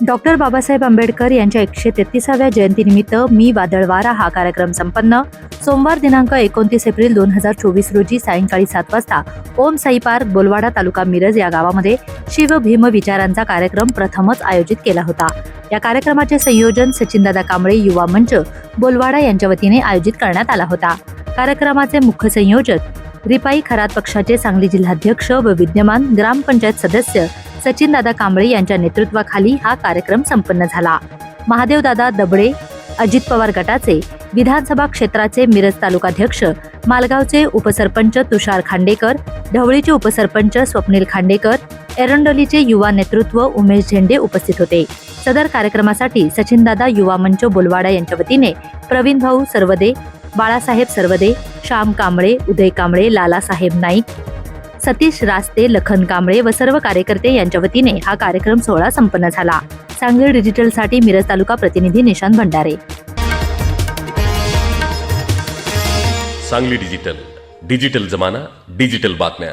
Doctor Babasaheb Ambedkar यांच्या एकशे तेहतीसाव्या जयंतीनिमित्त मी वादळवारा हा कार्यक्रम संपन्न. सोमवार दिनांक एकोणतीस एप्रिल दोन हजार चोवीस रोजी सायंकाळी सात वाजता ओम साई पार्क बोलवाडा तालुका मिरज या गावामध्ये शिव भीम विचारांचा कार्यक्रम प्रथमच आयोजित केला होता. या कार्यक्रमाचे संयोजन सचिनदादा कांबळे युवा मंच बोलवाडा यांच्या वतीने आयोजित करण्यात आला होता. कार्यक्रमाचे मुख्य संयोजक रिपाई खरात पक्षाचे सांगली जिल्हाध्यक्ष व विद्यमान ग्रामपंचायत सदस्य सचिनदादा कांबळे यांच्या नेतृत्वाखाली हा कार्यक्रम संपन्न झाला. महादेवदादा दबडे अजित पवार गटाचे विधानसभा क्षेत्राचे मिरज तालुकाध्यक्ष मालगावचे उपसरपंच तुषार खांडेकर ढवळीचे उपसरपंच स्वप्नील खांडेकर एरंडोलीचे युवा नेतृत्व उमेश झेंडे उपस्थित होते. सदर कार्यक्रमासाठी सचिनदादा युवा मंच बोलवाडा यांच्या वतीने प्रवीण भाऊ सर्वदे बाळासाहेब सर्वदे श्याम कांबळे उदय कांबळे लालासाहेब नाईक सतीश रास्ते लखन कांबळे व सर्व कार्यकर्ते यांच्या वतीने हा कार्यक्रम सोहळा संपन्न झाला. सांगली डिजिटलसाठी मिरज तालुका प्रतिनिधी निशांत भंडारे. सांगली डिजिटल डिजिटल जमाना डिजिटल बातम्या.